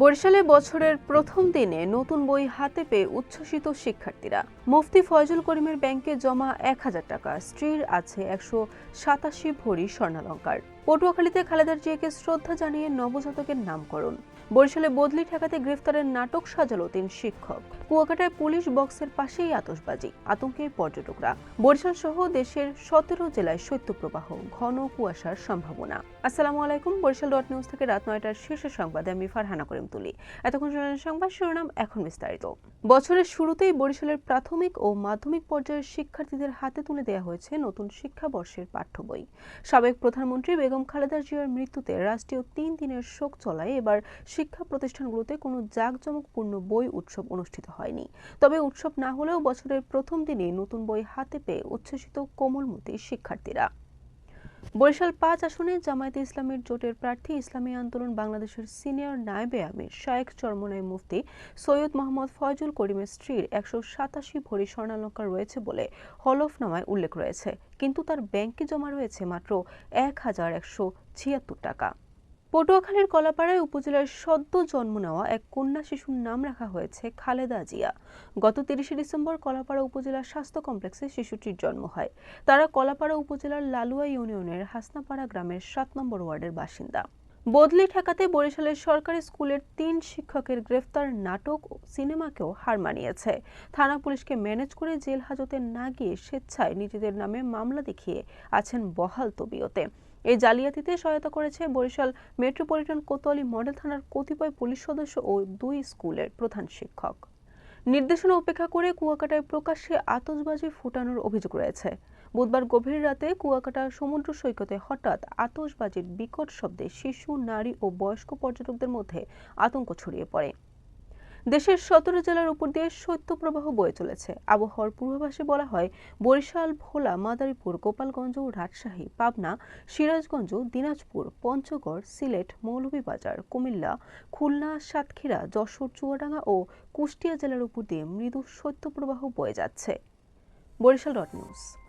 বরিশালে বছরের প্রথম দিনে নতুন বই হাতে পেয়ে উচ্ছ্বসিত শিক্ষার্থীরা। মুফতি ফয়জুল করিমের ব্যাংকে জমা এক হাজার টাকা, স্ত্রীর আছে একশো সাতাশি ভরি স্বর্ণালঙ্কার। পটুয়াখালীতে খালেদার জিয়াকে শ্রদ্ধা জানিয়ে নবজাতকের নামকরণ। বরিশালে বদলি ঠেকাতে গ্রেফতারের নাটক সাজালো তিন শিক্ষক। কুয়াকাটায় পুলিশ বক্সের পাশেই আতশবাজি, আতঙ্কে পর্যটকরা। বরিশাল সহ দেশের সতেরো জেলায় শৈত্যপ্রবাহ, ঘন কুয়াশার সম্ভাবনা। আসসালামু আলাইকুম, বরিশাল ডট নিউজ থেকে রাত নয়টার শীর্ষ সংবাদে আমি ফারহানা করিম তুলি। এতক্ষণ শুনলেন সংবাদ শিরোনাম, এখন বিস্তারিত। বছরের শুরুতেই বরিশালের প্রাথমিক ও মাধ্যমিক পর্যায়ের শিক্ষার্থীদের হাতে তুলে দেওয়া হয়েছে নতুন শিক্ষাবর্ষের পাঠ্য বই। সাবেক প্রধানমন্ত্রী বেগম খালেদা জিয়ার মৃত্যুতে রাষ্ট্রীয় তিন দিনের শোক চলায়। এবার শিক্ষা প্রতিষ্ঠানগুলোতে কোনো জাঁকজমকপূর্ণ বই উৎসব অনুষ্ঠিত হয়নি। তবে উৎসব না হলেও বছরের প্রথম দিনে নতুন বই হাতে পেয়ে উচ্ছ্বসিত কোমলমতি শিক্ষার্থীরা। বরিশাল পাঁচ আসনে জামায়াতে ইসলামের জোটের প্রার্থী ইসলামী আন্দোলন বাংলাদেশের সিনিয়র নায়েবে আমির শায়েখ চরমনাই মুফতি সৈয়দ মোহাম্মদ ফয়জুল করিমের স্ত্রীর একশো সাতাশি ভরি স্বর্ণালঙ্কার রয়েছে বলে হলফনামায় উল্লেখ রয়েছে। কিন্তু তার ব্যাংকে জমা রয়েছে মাত্র এক হাজার একশো ছিয়াত্তর টাকা। পটুয়াখালীর কলাপাড়ায় উপজেলার সদ্য জন্ম নেওয়া এক কন্যা শিশুর নাম রাখা হয়েছে খালেদা জিয়া। গত তিরিশে ডিসেম্বর কলাপাড়া উপজেলার স্বাস্থ্য কমপ্লেক্সে শিশুটির জন্ম হয়। তারা কলাপাড়া উপজেলার লালুয়া ইউনিয়নের হাসনাপাড়া গ্রামের সাত নম্বর ওয়ার্ডের বাসিন্দা। বদলি ঠেকাতে বরিশালের সরকারি স্কুলের তিন শিক্ষকের গ্রেফতার নাটক ও সিনেমাকেও হার মানিয়েছে। থানা পুলিশকে ম্যানেজ করে জেল হাজতে না গিয়ে স্বেচ্ছায় নিজেদের নামে মামলা দেখিয়ে আছেন বহাল তবিয়তে। এই জালিয়াতিতে সহায়তা করেছে বরিশাল মেট্রোপলিটন কোতোয়ালি মডেল থানার কতিপয় পুলিশ সদস্য ও দুই স্কুলের প্রধান শিক্ষক। নির্দেশনা উপেক্ষা করে কুয়াকাটায় প্রকাশ্যে আতশবাজি ফুটানোর অভিযোগ রয়েছে। বুধবার গভীর রাতে কুয়াকাটা সমুদ্র সৈকতে হঠাৎ আতশবাজির বিকট শব্দে শিশু, নারী ও বয়স্ক পর্যটকদের মধ্যে আতঙ্ক ছড়িয়ে পড়ে। দেশের সতেরো জেলার উপর দিয়ে শৈত্যপ্রবাহ বয়ে চলেছে। আবহাওয়ার পূর্বাভাসে বলা হয়, বরিশাল, ভোলা, মাদারীপুর, গোপালগঞ্জ রাজশাহী, পাবনা, সিরাজগঞ্জ, দিনাজপুর, পঞ্চগড়, সিলেট, মৌলভীবাজার, কুমিল্লা, খুলনা, সাতক্ষীরা, যশোর, চুয়াডাঙ্গা ও কুষ্টিয়া জেলার উপর দিয়ে মৃদু শৈত্যপ্রবাহ বয়ে যাচ্ছে। Barishal dot news.